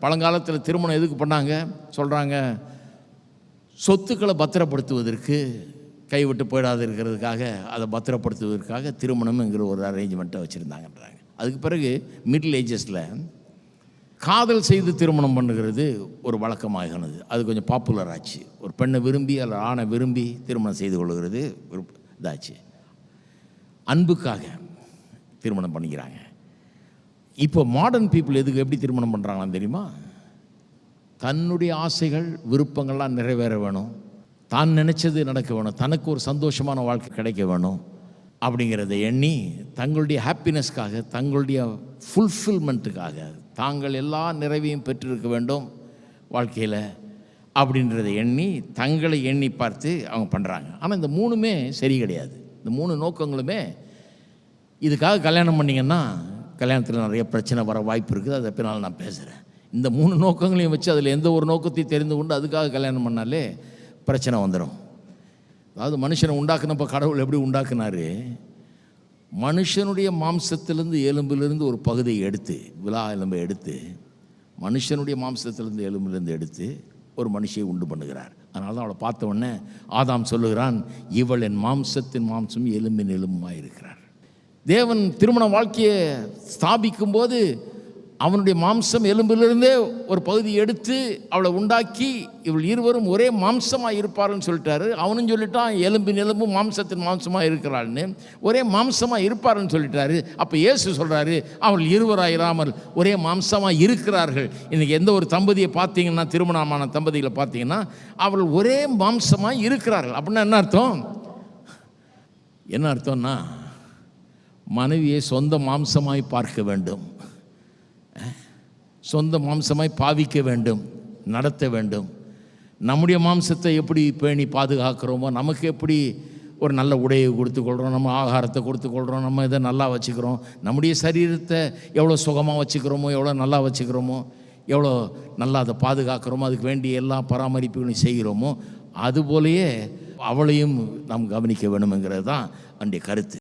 பழங்காலத்தில் திருமணம் எதுக்கு பண்ணாங்க? சொல்கிறாங்க சொத்துக்களை பத்திரப்படுத்துவதற்கு கைவிட்டு போயிடாது இருக்கிறதுக்காக அதை பத்திரப்படுத்துவதற்காக திருமணம்ங்கிற ஒரு அரேஞ்ச்மெண்ட்டை வச்சுருந்தாங்கன்றாங்க. அதுக்கு பிறகு மிடில் ஏஜஸில் காதல் செய்து திருமணம் பண்ணுகிறது ஒரு வழக்கமாகினது. அது கொஞ்சம் பாப்புலர் ஆச்சு. ஒரு பெண்ணை விரும்பி அல்ல ஆணை விரும்பி திருமணம் செய்து கொள்கிறது ஒரு இதாச்சு. அன்புக்காக திருமணம் பண்ணிக்கிறாங்க. இப்போ மாடர்ன் பீப்புள் எதுக்கு எப்படி திருமணம் பண்ணுறாங்களான்னு தெரியுமா? தன்னுடைய ஆசைகள் விருப்பங்கள்லாம் நிறைவேற வேணும். தான் நினச்சது நடக்க வேணும். தனக்கு ஒரு சந்தோஷமான வாழ்க்கை கிடைக்க வேணும் அப்படிங்கிறத எண்ணி தங்களுடைய ஹாப்பினஸ்க்காக தங்களுடைய ஃபுல்ஃபில்மெண்ட்டுக்காக தாங்கள் எல்லா நிறைவையும் பெற்றிருக்க வேண்டும் வாழ்க்கையில் அப்படின்றத எண்ணி தங்களை எண்ணி பார்த்து அவங்க பண்ணுறாங்க ஆனால் இந்த மூணுமே சரி கிடையாது. இந்த மூணு நோக்கங்களுமே இதுக்காக கல்யாணம் பண்ணிங்கன்னா கல்யாணத்தில் நிறைய பிரச்சனை வர வாய்ப்பு இருக்குது அதை பின்னால் நான் பேசுகிறேன் இந்த மூணு நோக்கங்களையும் வச்சு அதில் எந்த ஒரு நோக்கத்தையும் தெரிந்து கொண்டு அதுக்காக கல்யாணம் பண்ணாலே பிரச்சனை வந்துடும் அதாவது மனுஷனை உண்டாக்குனப்போ கடவுள் எப்படி உண்டாக்குனாரு? மனுஷனுடைய மாம்சத்திலிருந்து எலும்பிலிருந்து ஒரு பகுதியை எடுத்து விழா எலும்பை எடுத்து மனுஷனுடைய மாம்சத்திலேருந்து எலும்பிலிருந்து எடுத்து ஒரு மனுஷியை உண்டு பண்ணுகிறார். அதனால தான் அவளை பார்த்த உடனே ஆதாம் சொல்லுகிறான் இவள் என் மாம்சத்தின் மாம்சம் எலும்பின் எலும்புமாய் இருக்கிறார். தேவன் திருமண வாழ்க்கையை ஸ்தாபிக்கும் போது அவனுடைய மாம்சம் எலும்பிலிருந்தே ஒரு பகுதி எடுத்து அவளை உண்டாக்கி இவள் இருவரும் ஒரே மாம்சமாக இருப்பாருன்னு சொல்லிட்டாரு. அவனும் சொல்லிட்டான் எலும்பின் எலும்பும் மாம்சத்தின் மாம்சமாக இருக்கிறாள்னு. ஒரே மாம்சமாக இருப்பாருன்னு சொல்லிட்டாரு. அப்போ இயேசு சொல்கிறாரு அவள் இருவராயிராமல் ஒரே மாம்சமாக இருக்கிறார்கள். இன்றைக்கி எந்த ஒரு தம்பதியை பார்த்தீங்கன்னா திருமணமான தம்பதிகளை பார்த்தீங்கன்னா அவள் ஒரே மாம்சமாக இருக்கிறார்கள். அப்படின்னா என்ன அர்த்தம்? என்ன அர்த்தம்னா மனைவியை சொந்த மாம்சமாய் பார்க்க வேண்டும். சொந்த மாம்சமாய் பாவிக்க வேண்டும் நடத்த வேண்டும். நம்முடைய மாம்சத்தை எப்படி பேணி பாதுகாக்கிறோமோ நமக்கு எப்படி ஒரு நல்ல உடையை கொடுத்துக்கொள்கிறோம் நம்ம ஆகாரத்தை கொடுத்துக்கொள்கிறோம் நம்ம இதை நல்லா வச்சுக்கிறோம் நம்முடைய சரீரத்தை எவ்வளோ சுகமாக வச்சுக்கிறோமோ எவ்வளோ நல்லா வச்சுக்கிறோமோ எவ்வளோ நல்லா அதை பாதுகாக்கிறோமோ அதுக்கு வேண்டிய எல்லா பராமரிப்புகளையும் செய்கிறோமோ அதுபோலயே அவளையும் நாம் கவனிக்க வேணுங்கிறது தான் என்னுடைய கருத்து.